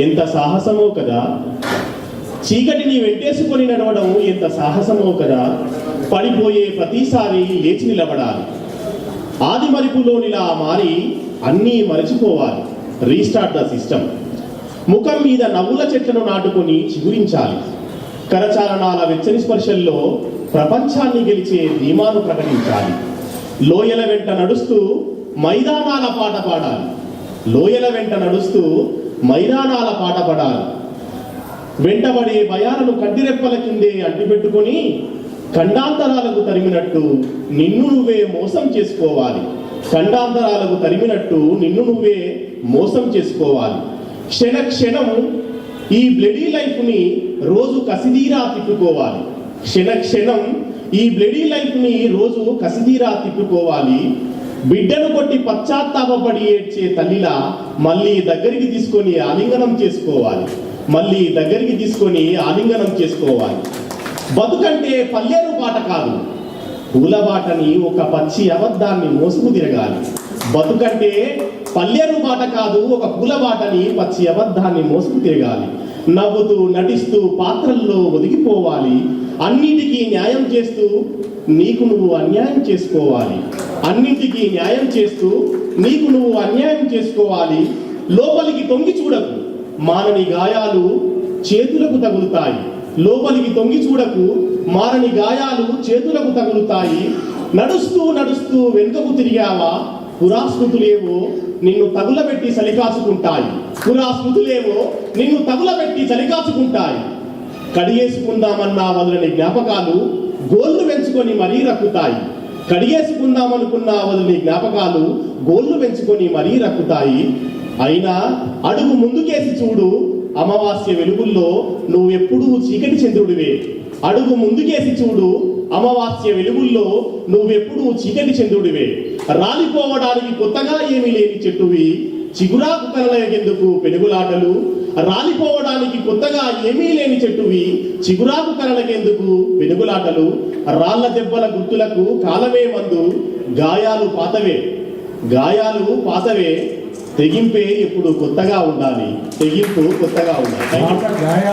ఎంత సాహసమో కదా. చీకటిని వెంటేసుకొని నడవడం ఎంత సాహసమో కదా. పడిపోయే ప్రతిసారి లేచి నిలబడాలి. ఆది మరిపులోనిలా మారి అన్నీ మరచిపోవాలి. Restart the system. ముఖం మీద నవ్వుల చెట్లను నాటుకొని చిగురించాలి. కరచాలనాల వెచ్చని స్పర్శల్లో ప్రపంచాన్ని గెలిచే ధీమాను ప్రకటించాలి. లోయల వెంట నడుస్తూ మైదానాల పాట పాడాలి. లోయల వెంట నడుస్తూ మైదానాల పాట పడాలి. వెంటబడే భయాలను కంటిరెప్పల కిందే అడ్డుపెట్టుకుని ఖండాంతరాలకు తరిమినట్టు నిన్ను నువ్వే మోసం చేసుకోవాలి. ఖండాంతరాలకు తరిమినట్టు నిన్ను నువ్వే మోసం చేసుకోవాలి. క్షణ క్షణం ఈ బ్లడీ లైఫ్ని రోజు కసిదీరా తిట్టుకోవాలి క్షణ క్షణం ఈ బ్లడీ లైఫ్ని రోజు కసిదీరా తిట్టుకోవాలి బిడ్డను కొట్టి పశ్చాత్తాపడి ఏడ్చే తల్లిలా మళ్ళీ దగ్గరికి తీసుకొని ఆలింగనం చేసుకోవాలి. మళ్ళీ దగ్గరికి తీసుకొని ఆలింగనం చేసుకోవాలి. బతుకంటే పల్లెరు బాట కాదు. పూల బాటని ఒక పచ్చి అబద్ధాన్ని మోసుకు తిరగాలి. బతుకంటే పల్లెరు బాట కాదు ఒక పూల బాటని పచ్చి అబద్ధాన్ని మోసుకు తిరగాలి. నవ్వుతూ నటిస్తూ పాత్రల్లో ఒదిగిపోవాలి. అన్నిటికీ న్యాయం చేస్తూ నీకు నువ్వు అన్యాయం చేసుకోవాలి. అన్నింటికీ న్యాయం చేస్తూ నీకు నువ్వు అన్యాయం చేసుకోవాలి. లోపలికి తొంగి చూడకు. మానని గాయాలు చేతులకు తగులుతాయి. లోపలికి తొంగి చూడకు. మారని గాయాలు చేతులకు తగులుతాయి. నడుస్తూ నడుస్తూ వెనుకకు తిరిగావా? పురాస్మృతులేవో నిన్ను తగులబెట్టి చలికాచుకుంటాయి. పురాస్మృతులేవో నిన్ను తగులబెట్టి చలికాచుకుంటాయి. కడిగేసుకుందామన్నా వదలని జ్ఞాపకాలు గోళ్ళు పెంచుకొని మరీ రక్కుతాయి. కడిగేసుకుందామనుకున్న వదిలి జ్ఞాపకాలు గోళ్ళు పెంచుకొని మరీ రక్కుతాయి. అయినా అడుగు ముందుకేసి చూడు అమావాస్య వెలుగుల్లో నువ్వెప్పుడూ చీకటి చంద్రుడివే. అడుగు ముందుకేసి చూడు అమావాస్య వెలుగుల్లో నువ్వెప్పుడు చీకటి చంద్రుడివే రాలిపోవడానికి కొత్తగా ఏమీ లేని చెట్టువి చిగురాకు కలలకెందుకు పెనుగులాటలు రాలిపోవడానికి కొత్తగా ఏమీ లేని చెట్టువి చిగురాకు కలలకెందుకు పెనుగులాటలు రాళ్ళ దెబ్బల గుర్తులకు కాలమే మందు గాయాలు పాతవే. గాయాలు పాతవే. తెగింపే ఇప్పుడు కొత్తగా ఉండాలి. తెగింపు కొత్తగా ఉండాలి.